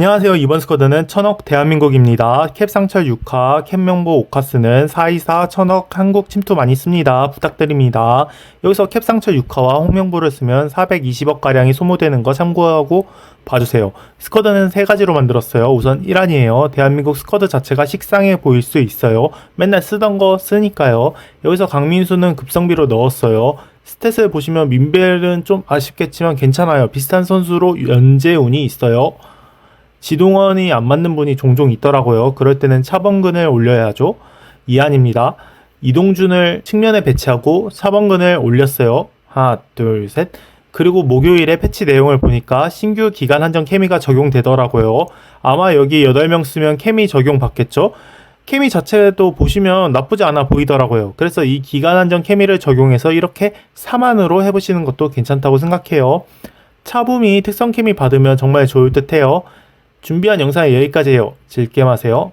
안녕하세요. 이번 스쿼드는 천억 대한민국입니다. 캡 상철 6화, 캡 명보 오카스는 424 천억 한국 침투 많이 씁니다. 부탁드립니다. 여기서 캡 상철 6화와 홍명보를 쓰면 420억 가량이 소모되는 거 참고하고 봐주세요. 스쿼드는 세 가지로 만들었어요. 우선 1안이에요. 대한민국 스쿼드 자체가 식상해 보일 수 있어요. 맨날 쓰던 거 쓰니까요. 여기서 강민수는 급성비로 넣었어요. 스탯을 보시면 민벨은 좀 아쉽겠지만 괜찮아요. 비슷한 선수로 연재운이 있어요. 지동원이 안 맞는 분이 종종 있더라고요. 그럴 때는 차범근을 올려야죠. 이안입니다. 이동준을 측면에 배치하고 차범근을 올렸어요. 하나, 둘, 셋. 그리고 목요일에 패치 내용을 보니까 신규 기간 한정 케미가 적용되더라고요. 아마 여기 8명 쓰면 케미 적용받겠죠? 케미 자체도 보시면 나쁘지 않아 보이더라고요. 그래서 이 기간 한정 케미를 적용해서 이렇게 4만으로 해보시는 것도 괜찮다고 생각해요. 차붐이 특성 케미 받으면 정말 좋을 듯 해요. 준비한 영상은 여기까지예요. 즐게 마세요.